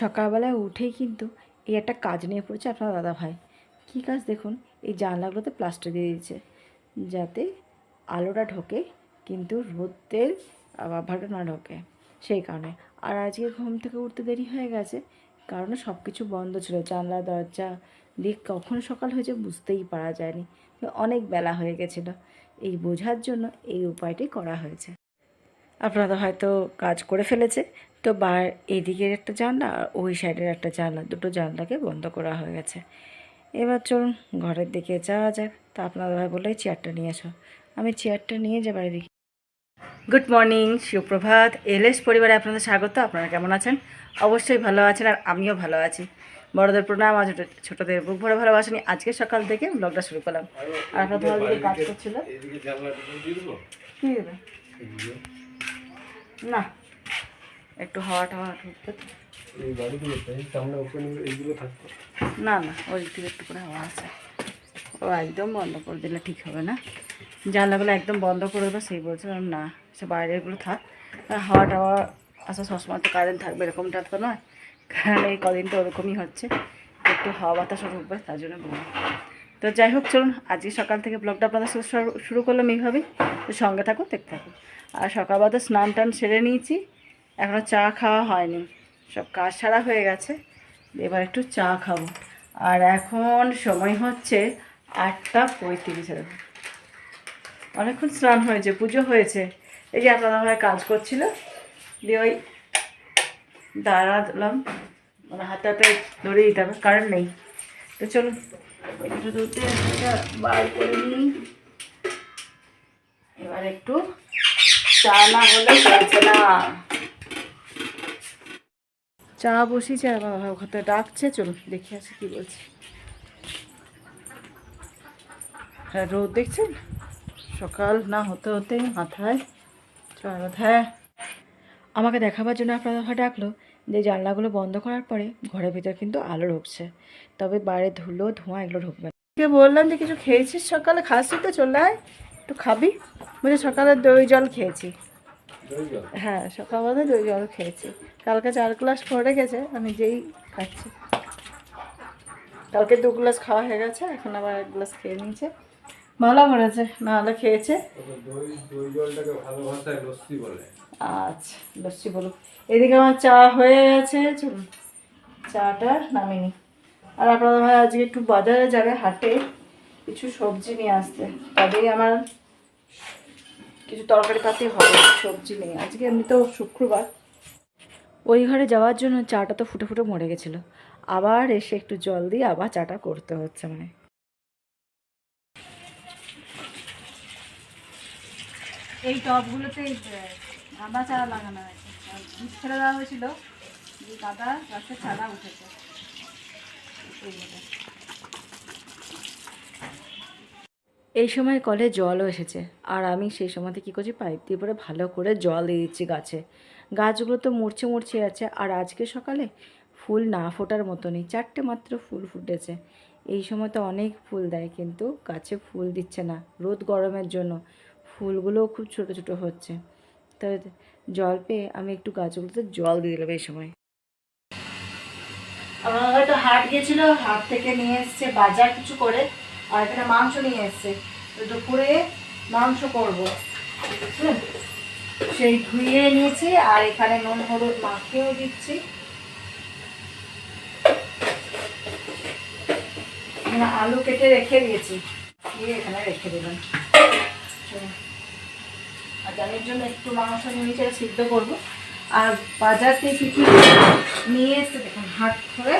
সকালবেলায় উঠেই কিন্তু এই একটা কাজ নিয়ে পড়েছে আপনার দাদা ভাই কী কাজ দেখুন, এই জানলাগুলোতে প্লাস্টার দিয়ে দিয়েছে। যাতে আলোটা ঢোকে, কিন্তু রোদের আভাটা না ঢোকে। সেই কারণে। আর আজকে ঘুম থেকে উঠতে দেরি হয়ে গেছে, কারণ সব কিছু বন্ধ ছিল। জানলা, দরজা দিক কখন সকাল হয়েছে বুঝতেই পারা যায়নি। অনেক বেলা হয়ে গেছিল। এই বোঝার জন্য এই উপায়টি করা হয়েছে। আপনারা হয়তো কাজ করে ফেলেছে। তো বা এদিকের একটা জানলা আর ওই সাইডের একটা জানলা দুটো জানলাকে বন্ধ করা হয়ে গেছে। এবার চলুন ঘরের দিকে যাওয়া যাক। তা আপনারা ভাই বললে চেয়ারটা নিয়ে এসো। আমি চেয়ারটা নিয়ে যাবার এদিকে গুড মর্নিং সুপ্রভাত। এলএস পরিবারে আপনাদের স্বাগত। আপনারা কেমন আছেন? অবশ্যই ভালো আছেন আর আমিও ভালো আছি। বড়দের প্রণাম আর ছোটো ছোটোদের বুক ভরে ভালোবাসেনি আজকে সকাল থেকে ব্লগটা শুরু করলাম। আর দিকে কাজ করছিল? কী না একটু হাওয়া টাওয়া ঢুকতে না না ওই থেকে একটু করে হাওয়া আছে। ও একদম বন্ধ করে দিলে ঠিক হবে না। জানলাগুলো একদম বন্ধ করে দেবো সেই বলছিলাম না সে বাইরেগুলো থাক। হাওয়া টাওয়া আসা সবসময় তো কারেন্ট থাকবে এরকমটা তো নয়। কারণ এই কদিন তো ওরকমই হচ্ছে। একটু হাওয়া বাতাসও ঢুকবে তার জন্য বললাম। তো যাই হোক, চলুন, আজকে সকাল থেকে ব্লগটা আপনাদের সাথে শুরু- করলাম এইভাবেই তো সঙ্গে থাকুন, দেখতে থাকুন। আর সকালবেলা স্নান টান সেরে নিয়েছি। এখনও চা খাওয়া হয়নি। সব কাজ সারা হয়ে গেছে। এবার একটু চা খাব। আর এখন সময় হচ্ছে আটটা পঁয়ত্রিশ এরকম অনেকক্ষণ স্নান হয়েছে, পুজো হয়েছে। এই যে আপনারা ভাই কাজ করছিল, দিয়ে ওই দাঁড়ালাম। মানে হাতে হাতে ধরে দিতে হবে কারেন্ট নেই। তো চলুন এবার একটু চা না হলে চলছে না চা বসিয়েছে, আর বাবা ওখানে ডাকছে, চলুন দেখে আসি কি বলছে। হ্যাঁ রোদ দেখছেন? সকাল না হতে হতে মাথায় চরদ হ্যাঁ আমাকে দেখাবার জন্য আপনার দাদা ডাকলো যে জানলাগুলো বন্ধ করার পরে ঘরের ভিতর কিন্তু আলো ঢুকছে। তবে বাইরে ধুলো ধোঁয়া এগুলো ঢুকবে না। কে বললাম যে কিছু খেয়েছিস সকালে? খাসি তো চলে আয়। একটু খাবি? বলছে সকালে দই জল খেয়েছি। হ্যাঁ সকালবেলা দই জল খেয়েছি। কালকে চার গ্লাস পড়ে গেছে আমি যেই খাচ্ছি। কালকে দু গ্লাস খাওয়া হয়ে গেছে এখন আবার এক গ্লাস খেয়ে নিয়েছে। ভালো করেছে খেয়েছে। ভাষায় লস্যি বলে। আচ্ছা লস্যি বলুক। এদিকে আমার চা হয়ে গেছে চলুন। চাটা নামিনি আর আপনাদের ভাই আজকে একটু বাজারে যাবে হাটে কিছু সবজি নিয়ে আসতে। তবেই আমার কিছু তরকারি পাতি হবে সবজি নেই আজকে এমনি তো শুক্রবার। ওই ঘরে যাওয়ার জন্য চাটা তো ফুটে ফুটে মরে গেছিল। আবার এসে একটু জল দিয়ে আবার চাটা করতে হচ্ছে মানে। এই টবগুলোতে গাঁদা চারা লাগানো হয়েছে। বীজ ছেড়ে দেওয়া হয়েছিল যে গাঁদা গাছের চারা উঠেছে। এই সময় কলে জলও এসেছে, আর আমি সেই সময়তে কী করছি, পাইপ দিয়ে পরে ভালো করে জল দিয়ে দিচ্ছি গাছে। গাছগুলো তো মরছে মরছে আছে, আর আজকে সকালে ফুল না ফোটার মতনই, চারটে মাত্র ফুল ফুটেছে। এই সময় তো অনেক ফুল দেয়, কিন্তু গাছে ফুল দিচ্ছে না, রোদ গরমের জন্য। ফুলগুলোও খুব ছোট ছোট হচ্ছে। তো জল পেয়ে আমি একটু গাছগুলোতে জল দিয়ে দিলাম এই সময়। আমার হয়তো হাট গিয়েছিল, হাট থেকে নিয়ে এসছে, বাজার কিছু করে, আর এখানে মাংস নিয়ে এসছে। দুপুরে মাংস করব? সেই ধুয়ে নিয়েছি, আর এখানে নুন, হলুদ মাখিয়েও দিচ্ছি। আলু কেটে রেখে দিয়েছি। দিয়ে এখানে রেখে দিলাম। আর জানির জন্য একটু মাংস নিয়ে নিচে সিদ্ধ করব। আর বাজার থেকে কী নিয়ে এসে দেখুন হাট করে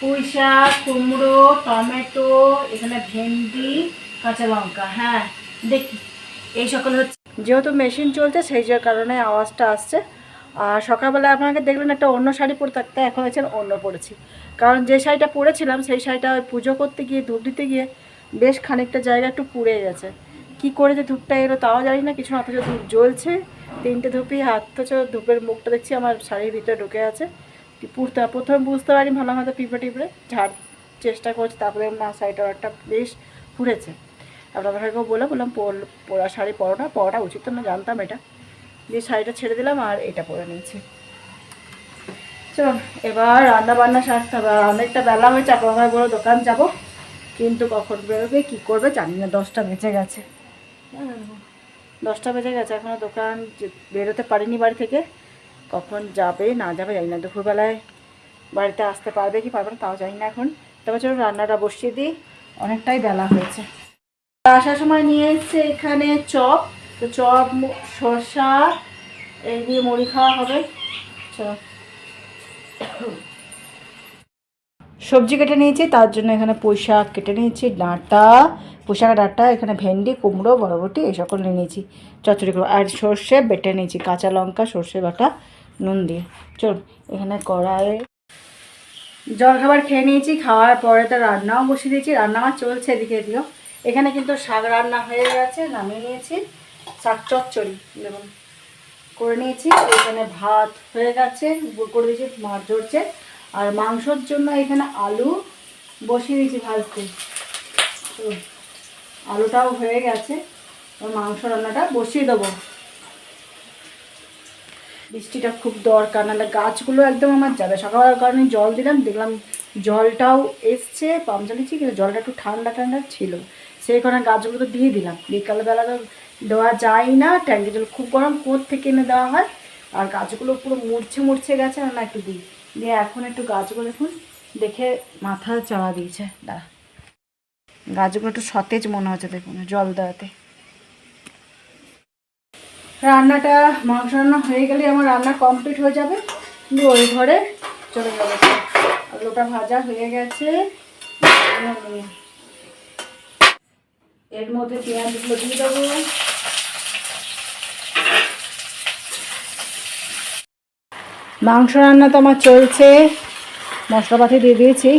পুঁই শাক, কুমড়ো, টমেটো, এখানে ভেন্ডি, কাঁচা লঙ্কা হ্যাঁ দেখি। এই সকল হচ্ছে। যেহেতু মেশিন চলছে, সেই কারণে আওয়াজটা আসছে। আর সকালবেলা আপনাকে দেখলেন একটা অন্য শাড়ি পরে থাকতে, এখন হচ্ছে অন্য পরেছি। কারণ যে শাড়িটা পরেছিলাম, সেই শাড়িটা ওই পুজো করতে গিয়ে, ধূপ দিতে গিয়ে বেশ খানিকটা জায়গা একটু পুড়ে গেছে। কি করে যে ধূপটা এলো তাও জানি না, কিছু না, অথচ ধূপ জ্বলছে। তিনটে ধূপই অথচ ধূপের মুখটা দেখছি আমার শাড়ির ভিতরে ঢুকে আছে। পুড়তে প্রথমে বুঝতে পারিনি, ভালো মতো পিঁপড়ে টিপড়ে ঝাড় চেষ্টা করছি, তারপরে না শাড়িটা একটা বেশ পুড়েছে। আপনাদের ভাইকেও বলে বললাম পর- পরা শাড়ি পরো না, পরাটা উচিত না, জানতাম এটা। দিয়ে শাড়িটা ছেড়ে দিলাম আর এটা পরে নিয়েছি। চলুন, এবার রান্না বান্না সারতে হবে। অনেকটা বেলা হয়েছে আপনার ভাই দোকান যাব, কিন্তু কখন বেরোবে, কী করবে জানি না, দশটা বেঁচে গেছে। দশটা বেজে গেছে এখনও দোকান বেরোতে পারিনি বাড়ি থেকে। কখন যাবে, না যাবে জানি না। দুপুরবেলায় বাড়িতে আসতে পারবে কি পারবে না তাও জানি না এখন। তবে চলুন রান্নাটা বসিয়ে দিই। অনেকটাই বেলা হয়েছে। আসার সময় নিয়ে এখানে চপ। তো চপ শসা, এই দিয়ে মুড়ি খাওয়া হবে। চপ সবজি কেটে নিয়েছি, তার জন্য এখানে পুঁই শাক কেটে নিয়েছি, ডাঁটা পুঁই শাক ডাঁটা, এখানে ভেন্ডি, কুমড়ো, বরবটি, এই সকল নিয়ে নিয়েছি চচড়ি করে আর সর্ষে বেটে নিয়েছি, কাঁচা লঙ্কা, সর্ষে বাটা, নুন দিয়ে। চল এখানে কড়াই জল খাবার খেয়ে নিয়েছি, খাওয়ার পরে তো রান্নাও বসিয়ে দিয়েছি, রান্না আমার চলছে এদিকে দিও এখানে কিন্তু শাক রান্না হয়ে গেছে, নামিয়ে নিয়েছি, শাক চচ্চড়ি, দেখুন, করে নিয়েছি, এখানে ভাত হয়ে গেছে করে দিয়েছি, মাছ ধরছে। আর মাংসর জন্য এখানে আলু বসিয়ে দিয়েছি ভাজতে। তো আলুটাও হয়ে গেছে মাংস রান্নাটা বসিয়ে দেবো। বৃষ্টিটা খুব দরকার, নাহলে গাছগুলো একদম আমার যাবে। সকালবেলার কারণে জল দিলাম, দেখলাম জলটাও এসছে পাম্প চালিয়েছি কিন্তু জলটা একটু ঠান্ডা ঠান্ডা ছিল। সেই কারণে গাছগুলো তো দিয়ে দিলাম। বিকালবেলা তো দেওয়া যায় না ট্যাঙ্কি জল খুব গরম কোথ থেকে এনে দেওয়া হয়? আর গাছগুলো পুরো মুড়ছে মুড়ছে গেছে না একটু দিই। দিয়ে এখন একটু গাছগুলো দেখুন দেখে মাথা চাড়া দিয়েছে। দাঁড়া। গাছগুলো একটু সতেজ মনে হচ্ছে দেখুন, জল দেওয়াতে। রান্নাটা, মাংস রান্না হয়ে গেলে আমার রান্না কমপ্লিট হয়ে যাবে। ওই ঘরে চলে যাবে। আলুটা ভাজা হয়ে গেছে। এর মধ্যে পেঁয়াজগুলো দিয়ে দেবো। মাংস রান্না তো আমার চলছে। মশলাপাতি দিয়ে দিয়েছি।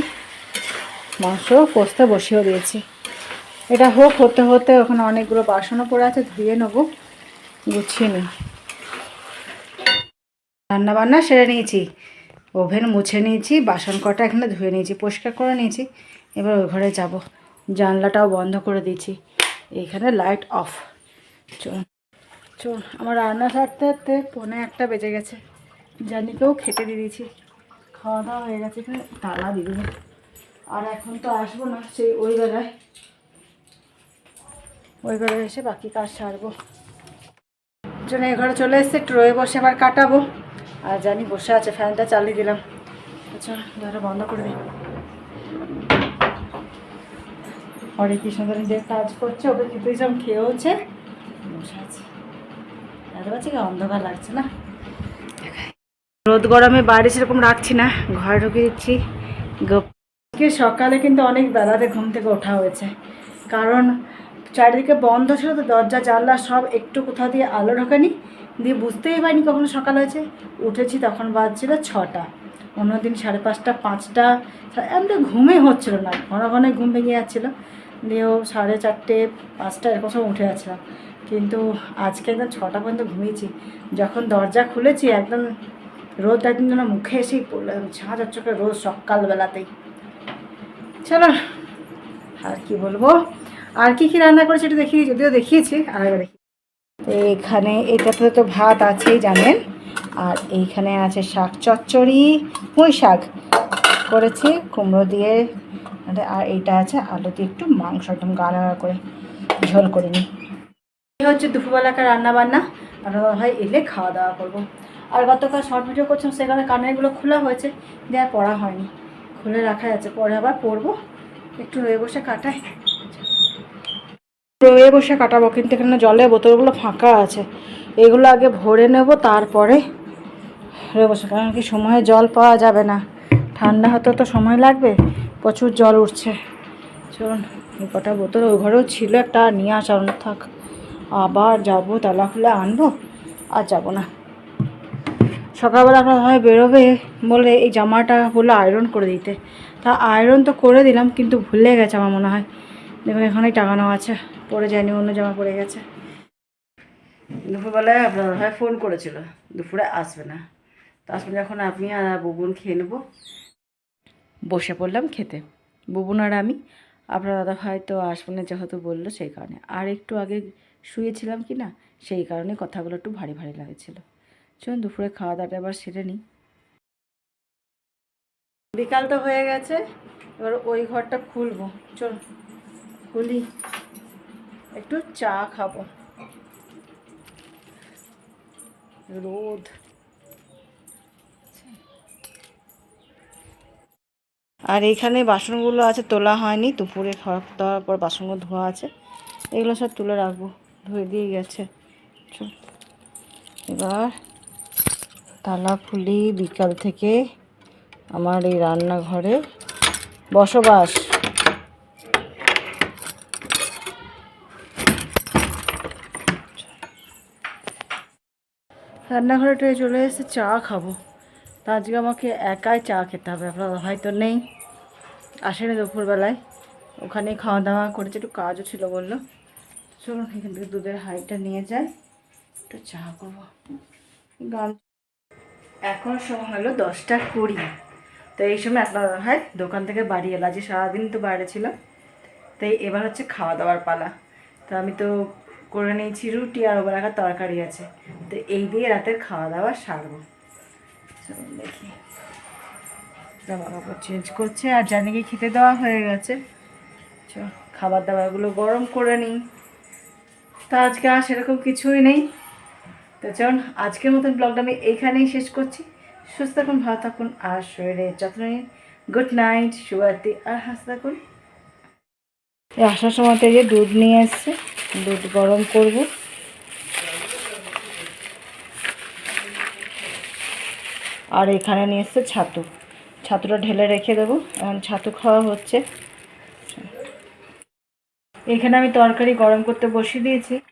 মাংস কষতে বসিয়েও দিয়েছি। এটা হোক, হতে হতে ওখানে অনেকগুলো বাসনও পড়ে আছে, ধুয়ে নেব। গুছিয়ে নিই। রান্না বান্না সেরে নিয়েছি। ওভেন মুছে নিয়েছি, বাসন কটা এখানে ধুয়ে নিয়েছি, পরিষ্কার করে নিয়েছি। এবার ওই ঘরে যাব। জানলাটাও বন্ধ করে দিয়েছি। এইখানে লাইট অফ। চল চল, আমার রান্না সারতে সারতে পৌনে একটা বেজে গেছে। জানিকেও খেতে দিয়ে দিয়েছি। খাওয়া দাওয়া হয়ে গেছে এখানে, তালা দিয়ে আর এখন তো আসব না, সেই ওই বেলায়। ওই বেলায় এসে বাকি কাজ সারবো। জন্য এ ঘরে চলে এসছে, একটু রয়ে বসে আবার কাটাবো। আর জানি বসে আছে, ফ্যানটা চালিয়ে দিলাম। আচ্ছা ঘরে বন্ধ করে দিই। হরে কৃষ্ণ যে কাজ করছে, ওকে দিয়েছিলাম খেয়েওছে। বসে আছে। দেখতে পাচ্ছি অন্ধকার লাগছে না? রোদ গরমে বাইরে সেরকম রাখছি না, ঘরে ঢুকে দিচ্ছি। আজকে সকালে কিন্তু অনেক বেলাতে ঘুম থেকে ওঠা হয়েছে। কারণ চারিদিকে বন্ধ ছিল তো দরজা, জানলা সব একটু কোথাও দিয়ে আলো ঢোকেনি। দিয়ে বুঝতেই পারিনি কখনো সকাল হয়েছে। উঠেছি তখন বাজছিল ছটা। অন্যদিন সাড়ে পাঁচটা পাঁচটা, এমনি ঘুমে হচ্ছিল না, ঘন ঘন ঘুম ভেঙে যাচ্ছিল। দিয়েও সাড়ে চারটে, পাঁচটা এরকম সময় উঠে যাচ্ছিলাম কিন্তু আজকে একদম ছটা পর্যন্ত ঘুমিয়েছি। যখন দরজা খুলেছি একদম রোদ একদিন যেন মুখে এসেই পড়ল ঝাঁঝ চোখে রোজ সকালবেলাতেই। চলো, আর কি বলব? আর কি কি রান্না করেছে এটা দেখিয়ে যদিও দেখিয়েছি, আর দেখি। তো এখানে এটাতে তো ভাত আছেই, জানেন? আর এইখানে আছে শাক চচ্চড়ি, পুঁই শাক করেছি, কুমড়ো দিয়ে, আর এইটা আছে আলু দিয়ে একটু মাংস, একদম গাড়া করে ঝোল করে নিই। হচ্ছে দুপুরবেলাকার রান্না বান্না আমরা ভাই এলে খাওয়া দাওয়া করব। আর গতকাল শর্ট ভিডিও করছিলাম, সেখানে কানেরগুলো খোলা হয়েছে, দিয়ে আর পড়া হয়নি। খুলে রাখা যাচ্ছে, পরে আবার পরবো একটু রয়ে বসে কাটাই। রয়ে বসে কাটাবো, কিন্তু এখানে জলের বোতলগুলো ফাঁকা আছে। এগুলো আগে ভরে নেব, তারপরে রয়ে বসে, কারণ কি সময়ে জল পাওয়া যাবে না। ঠান্ডা হতে তো সময় লাগবে, প্রচুর জল উঠছে। চলুন কটা বোতল ওই ঘরেও ছিল একটা, নিয়ে আসা থাক। আবার যাব, তালা খুলে আনব, আর যাব না। সকালবেলা আপনার হয় বেরোবে বলে এই জামাটা বলল আয়রন করে দিতে। তা আয়রন তো করে দিলাম, কিন্তু ভুলে গেছে আমার মনে হয়। দেখুন, এখানেই টাঙানো আছে। পরে যায়নি অন্য জামা পরে গেছে। দুপুরবেলায় আপনার ভাই ফোন করেছিল, দুপুরে আসবে না। তো আসবে যখন আপনি আর বুবুন খেয়ে নেব। বসে পড়লাম খেতে। বুবুন আর আমি, আপনার দাদা ভাই তো আসবে না যেহেতু বলল সেই কারণে। আর একটু আগে শুয়েছিলাম কি না সেই কারণে কথাগুলো একটু ভারী ভারী লাগছিল। চলুন দুপুরে খাওয়া দাওয়াটা এবার সেরে নিই। বিকাল তো হয়ে গেছে, এবার ওই ঘরটা খুলবো। চল, খুলি। একটু চা খাব। রোদ। আর এইখানে বাসনগুলো আছে, তোলা হয়নি। দুপুরে খাওয়া দাওয়ার পর বাসনগুলো ধোয়া আছে। এগুলো সব তুলে রাখব। ধুয়ে দিয়ে গেছে। চল, এবার তালা খুলি বিকাল থেকে আমার এই রান্নাঘরে বসবাস। রান্নাঘরেটা চলে এসে চা খাব। তা আজকে আমাকে একাই চা খেতে হবে, আপনার হয়তো নেই। আসেনি দুপুরবেলায়। ওখানে খাওয়া দাওয়া করেছে, একটু কাজও ছিল বলল। চলুন এখান থেকে দুধের হাঁড়িটা নিয়ে যাই, একটু চা করব গান এখন সময় হলো দশটা কুড়ি। তো এই সময় আপনার হয় দোকান থেকে বাড়ি এলো, আজকে সারাদিন তো বাইরে ছিল। তাই এবার হচ্ছে খাওয়া দাওয়ার পালা। তো আমি তো করে নিয়েছি রুটি আর ওবার রাখা তরকারি আছে। তো এই দিয়ে রাতের খাওয়া দাওয়া সারবো। দেখি। জামা চেঞ্জ করছে আর জানিকে খেতে দেওয়া হয়ে গেছে। চ খাবার দাবারগুলো গরম করে নিই। তা আজকে আর সেরকম কিছুই নেই। তো চলুন, আজকের মতন ব্লগটা আমি এইখানেই শেষ করছি। সুস্থ থাকুন, ভালো থাকুন, আর শরীরের যত্ন নিন। গুড নাইট, শুভরাত্রি, আর হাসতে থাকুন। আসার সময় যে দুধ নিয়ে এসছে, দুধ গরম করব। আর এখানে নিয়ে এসছে ছাতু। ছাতুটা ঢেলে রেখে দেবো। এখন ছাতু খাওয়া হচ্ছে। এখানে আমি তরকারি গরম করতে বসিয়ে দিয়েছি।